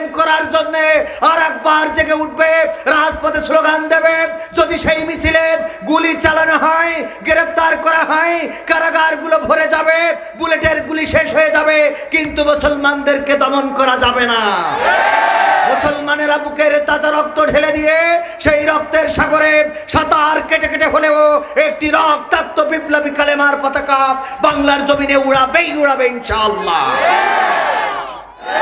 কায়েম করার জন্য আর একবার জেগে উঠবে, রাজপথে স্লোগান দেবে, যদি সেই মিছিলে গুলি চালানো হয় গ্রেফতার করা হয়, কারাগারগুলো ভরে যাবে, বুলেটের গুলি শেষ হয়ে যাবে, কিন্তু মুসলমানদেরকে দমন করা যাবে না। মুসলমানেরা বুকের তাজা রক্ত ঢেলে দিয়ে সেই রক্তের সাগরে সাঁতার কেটে কেটে হলেও একটি রক্তাক্ত বিপ্লবী কালেমার পতাকা বাংলার জমিনে উড়াবেই, উড়াবে ইনশাআল্লাহ।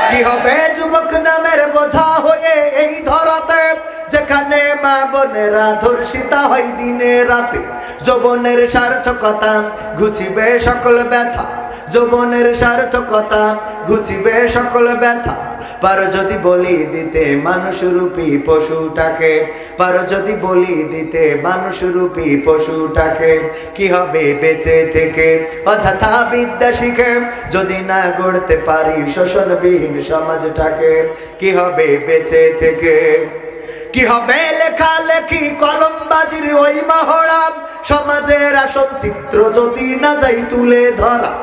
কি হবে যুবক নামের বোঝা হয়ে এই ধরাতে? যেখানে মা বোনেরা ধর্ষিতা হয় দিনে রাতে, যৌবনের সার্থকতা ঘুচিবে সকল ব্যথা। যৌবনের সার্থকতা ঘুচিবে সকল ব্যথা। পারো যদি বলি দিতে মানুষ রূপী পশুটাকে, পারো যদি বলি দিতে মানুষ রূপী পশুটাকে, কি হবে বেঁচে থেকে? অযথা বিদ্যা শিখে যদি না গড়তে পারি শোষণবিহীন সমাজটাকে, কি হবে বেঁচে থেকে? কি হবে লেখা লেখালেখি, কলমবাজির ওই মহড়া সমাজের আসল চিত্র যদি না যাই তুলে ধরা।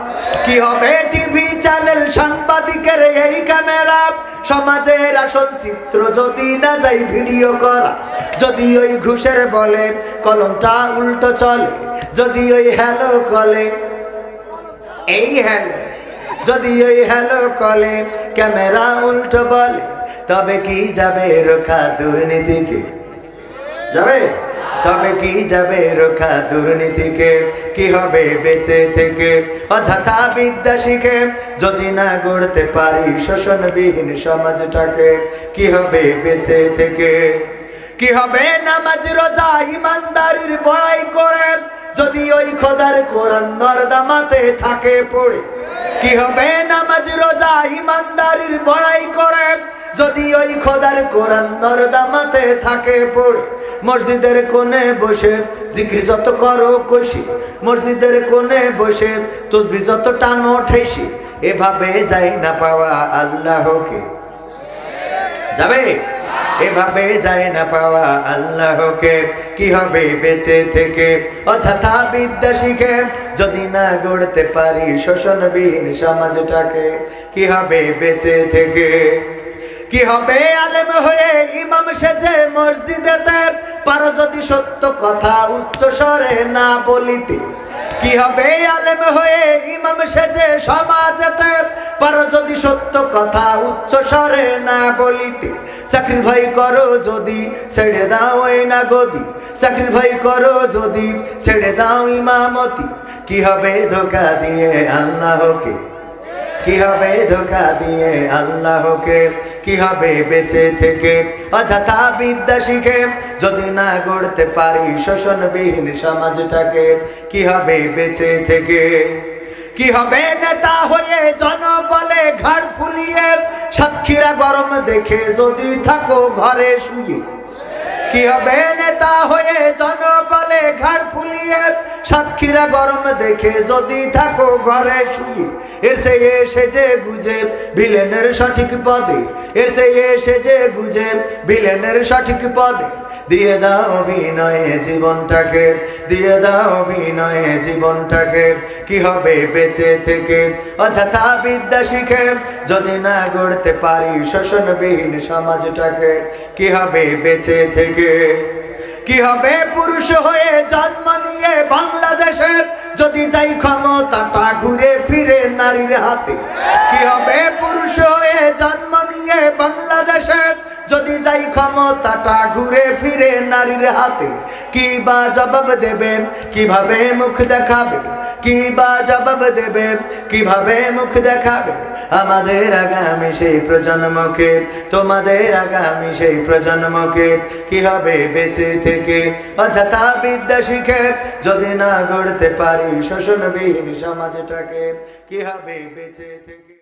কি হবে টিভি চ্যানেল সাংবাদিকের এই ক্যামেরা সমাজের আসল চিত্র যদি না যাই ভিডিও করা। যদি ওই ঘুষের বলে কলমটা উল্টো চলে। যদি ওই হ্যালো কলে এই হ্যালো যদি ওই হ্যালো কলে ক্যামেরা উল্টো বলে। তবে কি যাবে রোখা দুর্নীতিকে? যাবে? তবে কি যাবে রোখা দুর্নীতিকে? কি হবে বেঁচে থেকে? অযথা বিদ্যা শিখে যদি না গড়তে পারি শোষণবিহীন সমাজটাকে, কি হবে বেঁচে থেকে? কি হবে নামাজ, রোজা, ইমানদারির বড়াই করে যদি ওই খোদার কোরআন নর্দামাতে থাকে পড়ে? কি হবে নামাজ, রোজা, ইমানদারির বড়াই করে যদি ওই খোদার কোরআন নরদামাতে থাকে, পড়ে মসজিদের কোণে বসে জিক্রি যত করো কষি, মসজিদের কোণে বসে তসবি যত টানো ঠেসি এভাবে যাই না পাওয়া আল্লাহকে। যাবে? এভাবে যায় না পাওয়া আল্লাহকে। কি হবে বেঁচে থেকে? অযথা বিদ্যা শিখে যদি না গড়তে পারি শোষণবিহীন সমাজটাকে, কি হবে বেঁচে থেকে? কি হবে? আলেম হয়ে ইমাম সেজে মসজিদেতে পারো যদি সত্য কথা উচ্চ স্বরে না বলিতে। কি হবে? আলেম হয়ে ইমাম সেজে সমাজেতে পারো যদি সত্য কথা উচ্চ স্বরে না বলিতে। চাকরি ভাই করো যদি ছেড়ে দাও ওই না গদি চাকরি ভাই করো যদি ছেড়ে দাও ইমামতি। কি হবে ধোকা দিয়ে আল্লাহকে? কি হবে ধোকা দিয়ে আল্লাহকে? কি হবে বেঁচে থেকে? অযথা বিদ্যা শিখে যদি না গড়তে পারি শোষণবিহীন সমাজটাকে, কি হবে বেঁচে থেকে? কি হবে নেতা হয়ে জনবলে ঘাড় ফুলিয়ে সাক্ষীরা গরম দেখে যদি থাকো ঘরে শুয়ে? কি হবে নেতা হয়ে জনবলে সাক্ষীরা গরম দেখে যদি থাকো ঘরে শুয়ে, এর সে এসে যে গুজে ভিলেনের সঠিক পদে, এর সে এসে যে গুজে ভিলেনের সঠিক পদে। দিয়ে দাও অভিনয়ে জীবনটাকে, দিয়ে দাও অভিনয়ে জীবনটাকে, কি হবে বেঁচে থেকে? অযথা বিদ্যা শিখে যদি না গড়তে পারি শোষণবিহীন সমাজটাকে, কি হবে বেঁচে থেকে? কি হবে? পুরুষ হয়ে জন্ম নিয়ে বাংলাদেশে যদি যাই ক্ষমতাটা ঘুরে ফিরে নারীর হাতে। কি হবে? পুরুষ হয়ে জন্ম নিয়ে বাংলাদেশে যদি যাই ক্ষমতাটা ঘুরে ফিরে নারীর হাতে। কি বা জবাব দেবেন? কীভাবে মুখ দেখাবে কি বা জবাব দেবে? কীভাবে মুখ দেখাবে? আমাদের আগামী সেই প্রজন্মকে, তোমাদের আগামী সেই প্রজন্মকে কি হবে বেঁচে থেকে? অযথা বিদ্যা শিখে যদি না গড়তে পারি শোষণবিহীন সমাজটাকে, কি হবে বেঁচে থেকে?